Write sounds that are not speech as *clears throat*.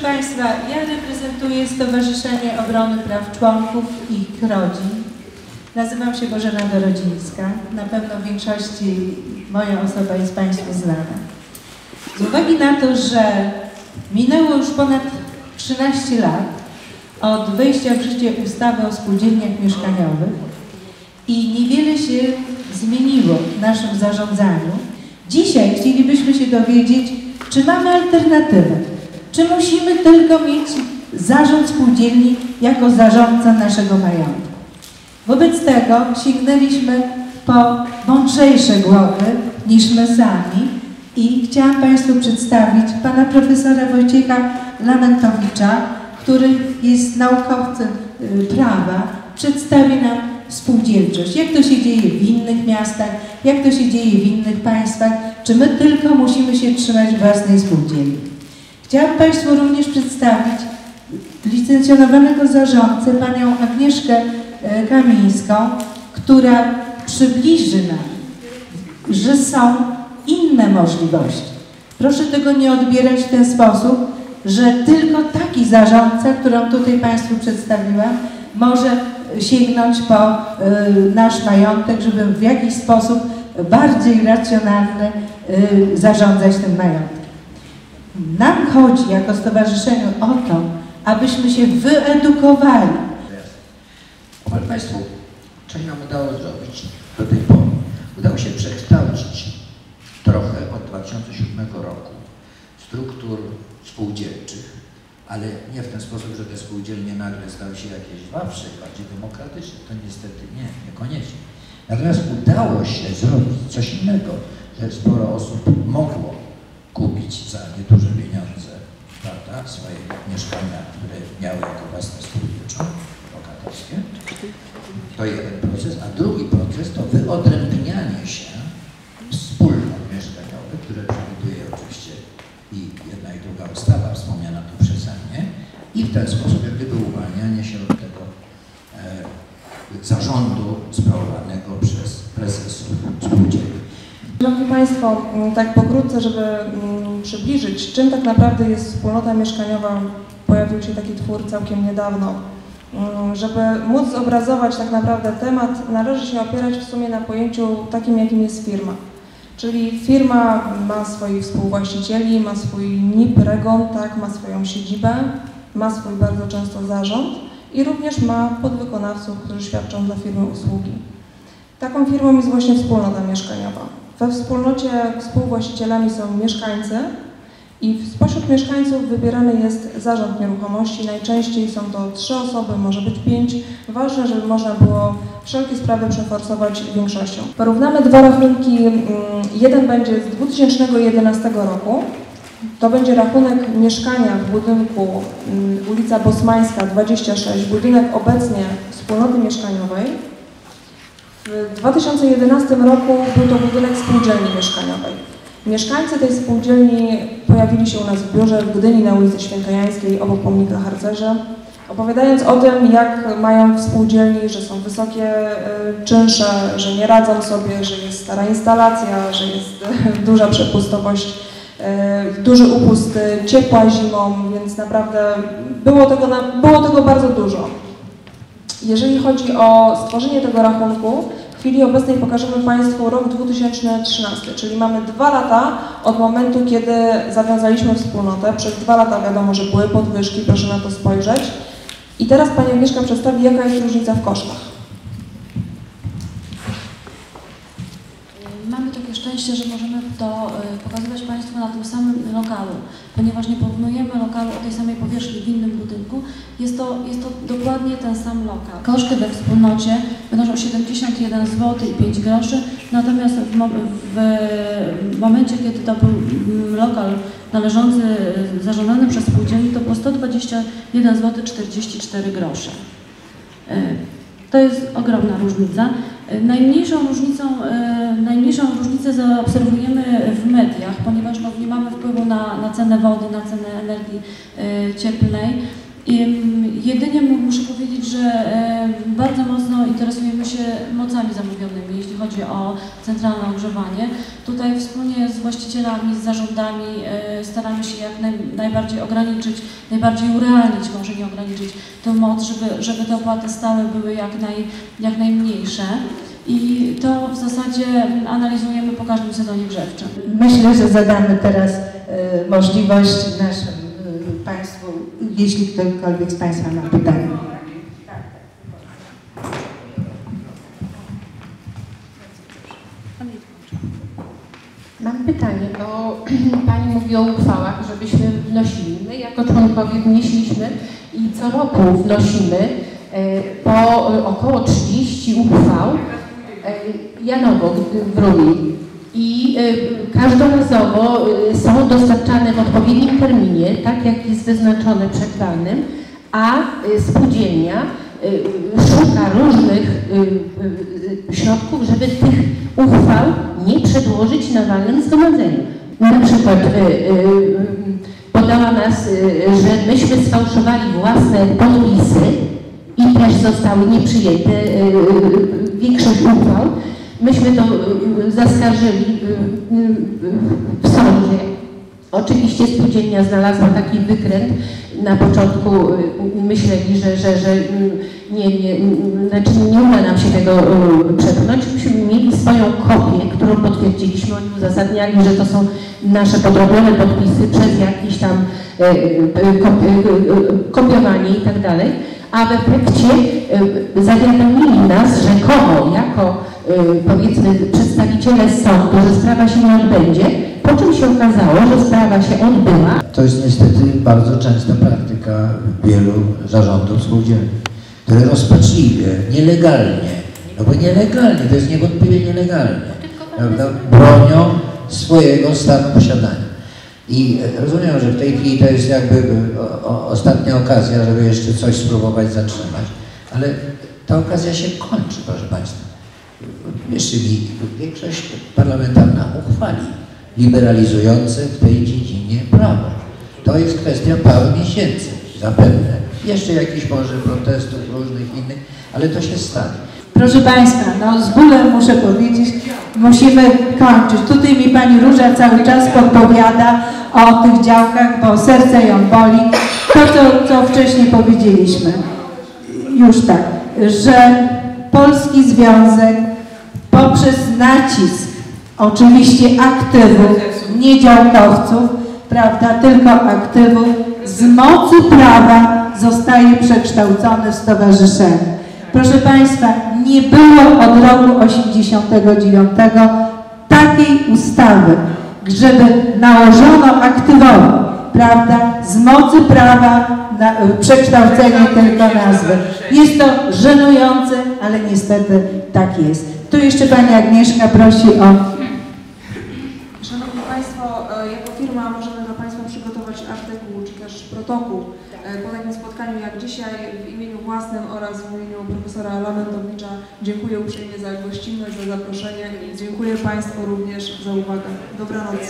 Proszę Państwa, ja reprezentuję Stowarzyszenie Obrony Praw Członków i ich rodzin. Nazywam się Bożena Dorodzińska. Na pewno w większości moja osoba jest Państwu znana. Z uwagi na to, że minęło już ponad 13 lat od wejścia w życie ustawy o spółdzielniach mieszkaniowych i niewiele się zmieniło w naszym zarządzaniu, dzisiaj chcielibyśmy się dowiedzieć, czy mamy alternatywę, czy musimy tylko mieć zarząd spółdzielni jako zarządca naszego majątku. Wobec tego sięgnęliśmy po mądrzejsze głowy niż my sami i chciałam Państwu przedstawić pana profesora Wojciecha Lamentowicza, który jest naukowcem y, prawa, przedstawi nam spółdzielczość. Jak to się dzieje w innych miastach, jak to się dzieje w innych państwach, czy my tylko musimy się trzymać własnej spółdzielni. Chciałam Państwu również przedstawić licencjonowanego zarządcę, panią Agnieszkę e, Kamińską, która przybliży nam, że są inne możliwości. Proszę tego nie odbierać w ten sposób, że tylko taki zarządca, którą tutaj Państwu przedstawiłam, może sięgnąć po y, nasz majątek, żeby w jakiś sposób bardziej racjonalny y, zarządzać tym majątkiem. Nam chodzi jako stowarzyszeniu o to, abyśmy się wyedukowali. Powiem Państwu, coś nam udało zrobić do tej pory. Udało się przekształcić trochę od 2007 roku struktur spółdzielczych, ale nie w ten sposób, że te spółdzielnie nagle stały się jakieś wawsze, bardziej demokratyczne. To niestety nie, niekoniecznie. Natomiast udało się zrobić coś innego, że sporo osób mogło kupić za nieduże pieniądze prawda, swoje mieszkania, które miały jako własne spółdzielcze, lokatorskie. To jeden proces, a drugi proces to wyodrębnianie się wspólnot mieszkaniowych, które przewiduje oczywiście i jedna i druga ustawa wspomniana tu przeze mnie i w ten sposób jak gdyby uwalnianie się od tego e, zarządu sprawowanego przez Państwo, mm, tak pokrótce, żeby mm, przybliżyć, czym tak naprawdę jest wspólnota mieszkaniowa, pojawił się taki twór całkiem niedawno. Mm, Żeby móc zobrazować tak naprawdę temat, należy się opierać w sumie na pojęciu takim, jakim jest firma. Czyli firma ma swoich współwłaścicieli, ma swój NIP, REGON, tak, ma swoją siedzibę, ma swój bardzo często zarząd i również ma podwykonawców, którzy świadczą dla firmy usługi. Taką firmą jest właśnie wspólnota mieszkaniowa. We wspólnocie współwłaścicielami są mieszkańcy i spośród mieszkańców wybierany jest zarząd nieruchomości. Najczęściej są to trzy osoby, może być pięć. Ważne, żeby można było wszelkie sprawy przeforsować większością. Porównamy dwa rachunki. Mm, Jeden będzie z 2011 roku. To będzie rachunek mieszkania w budynku mm, ulica Bosmańska 26, budynek obecnie wspólnoty mieszkaniowej. W 2011 roku był to budynek spółdzielni mieszkaniowej. Mieszkańcy tej spółdzielni pojawili się u nas w biurze w Gdyni na ulicy Świętojańskiej obok pomnika harcerza, opowiadając o tym, jak mają w spółdzielni, że są wysokie y, czynsze, że nie radzą sobie, że jest stara instalacja, że jest y, *laughs* duża przepustowość, y, duży upust ciepła zimą, więc naprawdę było tego, było tego bardzo dużo. Jeżeli chodzi o stworzenie tego rachunku, w chwili obecnej pokażemy Państwu rok 2013, czyli mamy dwa lata od momentu, kiedy zawiązaliśmy wspólnotę. Przez dwa lata wiadomo, że były podwyżki, proszę na to spojrzeć. I teraz Pani Agnieszka przedstawi, jaka jest różnica w kosztach. Mamy takie szczęście, że możemy to y, pokazywać Państwu na tym samym lokalu, ponieważ nie porównujemy lokalu o tej samej powierzchni w innym. Jest to, jest to dokładnie ten sam lokal. Koszty we wspólnocie wynoszą 71 zł i 5 groszy, natomiast w, w momencie, kiedy to był mm, lokal należący, y, zarządzany przez spółdzielni, to było 121 zł 44 grosze. Y, To jest ogromna różnica. Y, Najmniejszą różnicą, najmniejszą różnicę zaobserwujemy w mediach, ponieważ no, nie mamy wpływu na, na cenę wody, na cenę energii cieplnej Jedynie mu- muszę powiedzieć, że bardzo mocno interesujemy się mocami zamówionymi, jeśli chodzi o centralne ogrzewanie. Tutaj wspólnie z właścicielami, z zarządami e, staramy się jak naj, najbardziej ograniczyć, najbardziej urealnić, może nie ograniczyć tę moc, żeby, żeby te opłaty stałe były jak, naj, jak najmniejsze. I to w zasadzie analizujemy po każdym sezonie grzewczym. Myślę, że zadamy teraz e, możliwość naszym e, Państwu, jeśli ktokolwiek z Państwa ma pytanie. Mam pytanie, bo *clears throat* Pani mówi o uchwałach, żebyśmy wnosili. My jako członkowie wnieśliśmy i co roku wnosimy e, po około 30 uchwał e, Janowo w Ruli. I e, każdorazowo e, są dostarczane w odpowiednim terminie, tak jak jest wyznaczone przed planem, a e, spółdzielnia szuka różnych środków, żeby tych uchwał nie przedłożyć na walnym zgromadzeniu. Na przykład podała nas, że myśmy sfałszowali własne podpisy i też zostały nieprzyjęte większość uchwał. Myśmy to e, zaskarżyli e, e, w sądzie. Oczywiście spółdzielnia znalazła taki wykręt. Na początku y, myśleli, że, że, że mm, nie, nie, mm, znaczy nie uda nam się tego y, przepchnąć. Myśmy mieli swoją kopię, którą potwierdziliśmy. Oni uzasadniali, że to są nasze podrobione podpisy przez jakieś tam y, y, kopi, y, y, kopiowanie i tak dalej. A w efekcie y, zawiadomili nas rzekomo jako y, powiedzmy przedstawiciele sądu, że sprawa się nie odbędzie, po czym się okazało, że sprawa się odbyła, To jest niestety bardzo częsta praktyka wielu zarządów spółdzielni, które rozpaczliwie, nielegalnie, no bo nielegalnie, to jest niewątpliwie nielegalnie, prawda, bronią swojego stanu posiadania. I e, rozumiem, że w tej chwili to jest jakby e, ostatnia okazja, żeby jeszcze coś spróbować zatrzymać, ale ta okazja się kończy, proszę Państwa. Mi większość parlamentarna uchwali liberalizujące w tej dziedzinie prawo. To jest kwestia paru miesięcy, zapewne. Jeszcze jakichś może protestów różnych innych, ale to się stanie. Proszę Państwa, no z bólem muszę powiedzieć, musimy kończyć. Tutaj mi Pani Róża cały czas podpowiada o tych działkach, bo serce ją boli. To, co, co wcześniej powiedzieliśmy, już tak, że Polski Związek poprzez nacisk oczywiście aktywów, nie działkowców, prawda, tylko aktywów, z mocy prawa zostaje przekształcony w stowarzyszenie. Proszę Państwa, nie było od roku 89 takiej ustawy, żeby nałożono aktywowi, prawda, z mocy prawa na, przekształcenie tylko nazwy. Jest to żenujące, ale niestety tak jest. Tu jeszcze Pani Agnieszka prosi o Szanowni Państwo, e, jako firma możemy dla Państwa przygotować artykuł czy też protokół e, po takim spotkaniu jak dzisiaj w imieniu własnym oraz w imieniu profesora Lamentowicza dziękuję uprzejmie za gościnność, za zaproszenie i dziękuję Państwu również za uwagę. Dobranoc.